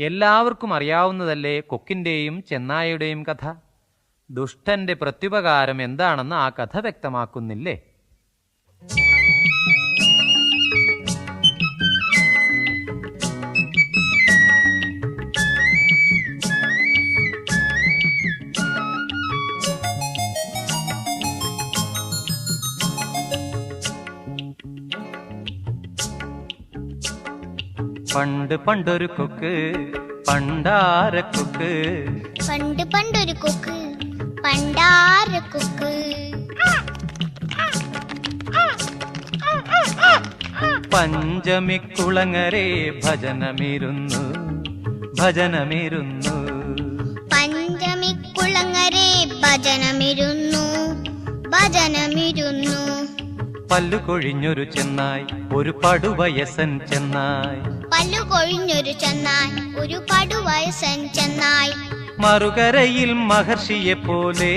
എല്ലാവർക്കും അറിയാവുന്നതല്ലേ കൊക്കിന്റെയും ചെന്നായയുടെയും കഥ? ദുഷ്ടന്റെ പ്രത്യുപകാരം എന്താണെന്ന് ആ കഥ വ്യക്തമാക്കുന്നില്ലേ? പണ്ട് പണ്ടൊരു കൊക്ക് പണ്ടാരക്കൊക്ക് പണ്ട് പണ്ടൊരു കൊക്ക് പണ്ടാര കൊക്ക്. പഞ്ചമിക്കുളങ്ങരെ ഭജനമിരുന്നു ഭജനമിരുന്നു. പഞ്ചമിക്കുളങ്ങരെ ഭജനമിരുന്നു ഭജനമിരുന്നു. പല്ലു കൊഴിഞ്ഞൊരു ചെന്നായി ഒരു പടുവയസൻ ചെന്നായി. പല്ലു കൊഴിഞ്ഞൊരു ചെന്നായ് ഒരു പടുവയസൻ ചെന്നായ്. മറുകരയിൽ മഹർഷിയെ പോലെ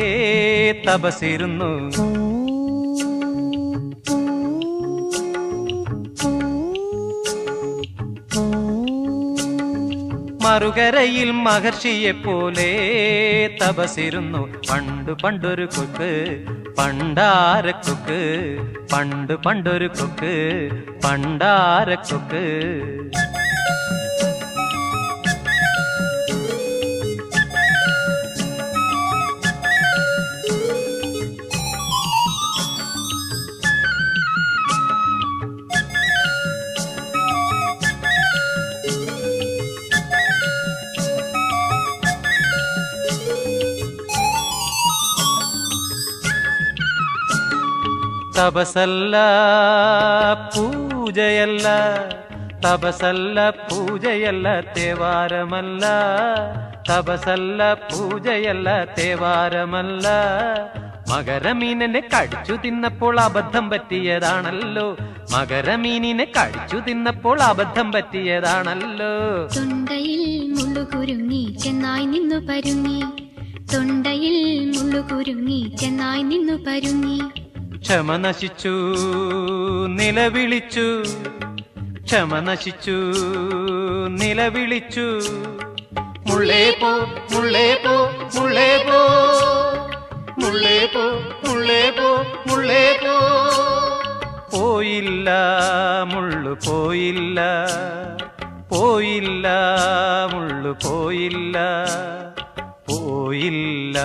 തപസിരുന്നു മറുകരയിൽ മഹർഷിയെ പോലെ തപസിരുന്നു പണ്ടു പണ്ടൊരു കൊക്ക് പണ്ടാരക്കൊക്ക് പണ്ട് പണ്ടൊരു കൊക്ക് പണ്ടാരക്കൊക്ക് തപസല്ല പൂജയല്ല. തപസല്ല പൂജയല്ല തേവാരമല്ല. തപസല്ല പൂജയല്ല തേവാരമല്ല. മകരമീനനെ കടിച്ചു തിന്നപ്പോൾ അബദ്ധം പറ്റിയതാണല്ലോ. മകരമീനിനെ കടിച്ചു തിന്നപ്പോൾ അബദ്ധം പറ്റിയതാണല്ലോ. തൊണ്ടയിൽ മുള്ളുകുരുങ്ങി ചെന്നായി നിന്നു പരുങ്ങി. തൊണ്ടയിൽ മുള്ളുകുരുങ്ങി ചെന്നായി നിന്നു പരുങ്ങി. ക്ഷമ നശിച്ചു നിലവിളിച്ചു. ക്ഷമ നശിച്ചു നിലവിളിച്ചു. മുള്ളേ പോ മുള്ളേ പോ മുള്ളേ പോ. മുള്ളേ പോ മുള്ളേ പോ മുള്ളേ പോ. പോയില്ല മുള്ളു പോയില്ല. പോയില്ല മുള്ളു പോയില്ല. പോയില്ല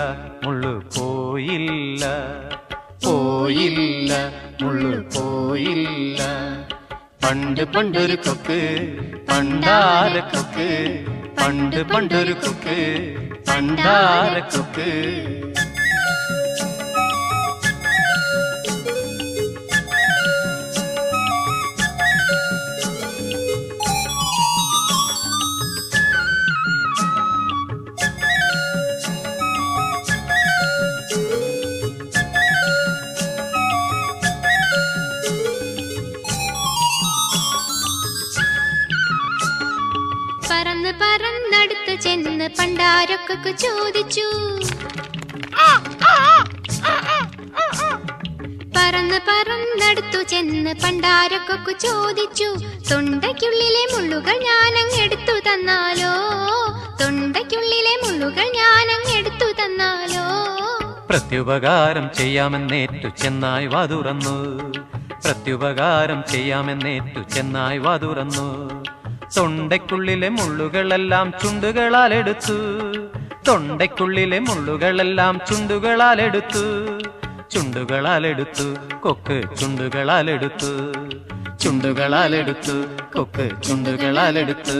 മുള്ളു പോയില്ല. പോയില്ല മുള്ളു പോയില്ല പണ്ട് പണ്ടൊരു കൊക്ക് പണ്ടാരക്കൊക്ക് പണ്ട് പണ്ടൊരു കൊക്ക് പണ്ടാരക്കൊക്ക് പറന്ന് പണ്ടാരൊക്കെ ചോദിച്ചു. പറന്ന് പറന്നടുത്തു ചെന്ന് പണ്ടാരൊക്കെ ചോദിച്ചു. തൊണ്ടയ്ക്കുള്ളിലെ മുള്ളുകൾ ഞാനങ്ങ് എടുത്തു തന്നാലോ? തൊണ്ടയ്ക്കുള്ളിലെ മുള്ളുകൾ ഞാനങ്ങ് എടുത്തു തന്നാലോ? പ്രത്യുപകാരം ചെയ്യാമെന്നേറ്റു ചെന്നായി വാതുറന്നു. പ്രത്യുപകാരം ചെയ്യാമെന്നേറ്റു ചെന്നായി വാതുറന്നു. തൊണ്ടയ്ക്കുള്ളിലെ മുള്ളുകളെല്ലാം ചുണ്ടുകളാൽ എടുത്തു. തൊണ്ടയ്ക്കുള്ളിലെ മുള്ളുകളെല്ലാം ചുണ്ടുകളാൽ എടുത്തു. ചുണ്ടുകളാൽ എടുത്തു കൊക്ക് ചുണ്ടുകളാൽ എടുത്തു. ചുണ്ടുകളാൽ എടുത്തു കൊക്ക് ചുണ്ടുകളാൽ എടുത്തു.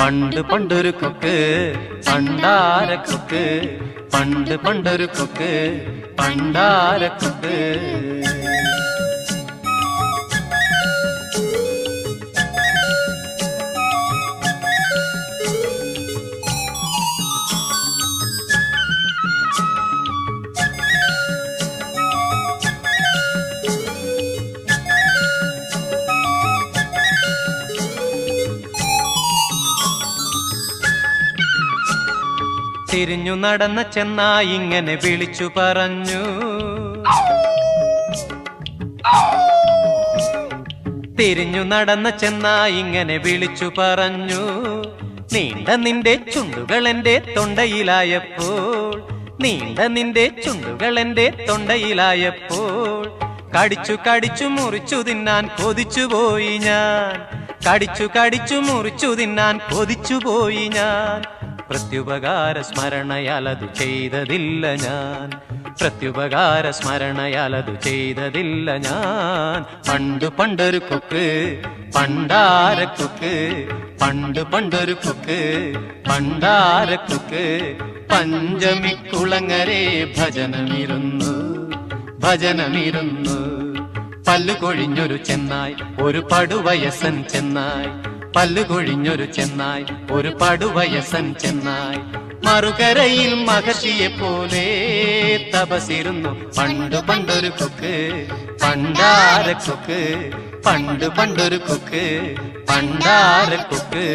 പണ്ട് പണ്ടൊരു കൊക്ക് പണ്ടാര കൊക്ക്. പണ്ട് പണ്ടൊരു കൊക്ക് പണ്ടാര കൊക്ക്. തിരിഞ്ഞു നടന്ന ചെന്നായി ഇങ്ങനെ വിളിച്ചു പറഞ്ഞു. തിരിഞ്ഞു നടന്ന ചെന്നായി ഇങ്ങനെ വിളിച്ചു പറഞ്ഞു. നീണ്ട നിന്റെ ചുണ്ടുകൾ എന്റെ തൊണ്ടയിലായപ്പോൾ നീണ്ട നിന്റെ ചുണ്ടുകൾ എന്റെ തൊണ്ടയിലായപ്പോൾ കടിച്ചു കടിച്ചു മുറിച്ചു തിന്നാൻ കൊതിച്ചു പോയി ഞാൻ. കടിച്ചു കടിച്ചു മുറിച്ചു തിന്നാൻ കൊതിച്ചു പോയി ഞാൻ. പ്രത്യുപകാര സ്മരണയാലതു ചെയ്തതില്ല ഞാൻ. പ്രത്യുപകാര സ്മരണയാലതു ചെയ്തതില്ല ഞാൻ. പണ്ടു പണ്ടൊരു കുക്ക് പണ്ടാര കുക്ക് പണ്ട് പണ്ടൊരു കൊക്ക് പഞ്ചമി പഞ്ചമിക്കുളങ്ങരെ ഭജനമിരുന്നു ഭജനമിരുന്നു. പല്ലു കൊഴിഞ്ഞൊരു ചെന്നായ് ഒരു പടുവയസൻ ചെന്നായി. പല്ലു കൊഴിഞ്ഞൊരു ചെന്നായി ഒരു പടുവയസൻ ചെന്നായി. മറുകരയിൽ മഹർഷിയെ പോലെ തപസിരുന്നു പണ്ട് പണ്ടൊരു കൊക്ക് പണ്ടാരക്കൊക്ക് പണ്ട് പണ്ടൊരു കൊക്ക് പണ്ടാരക്കൊക്ക്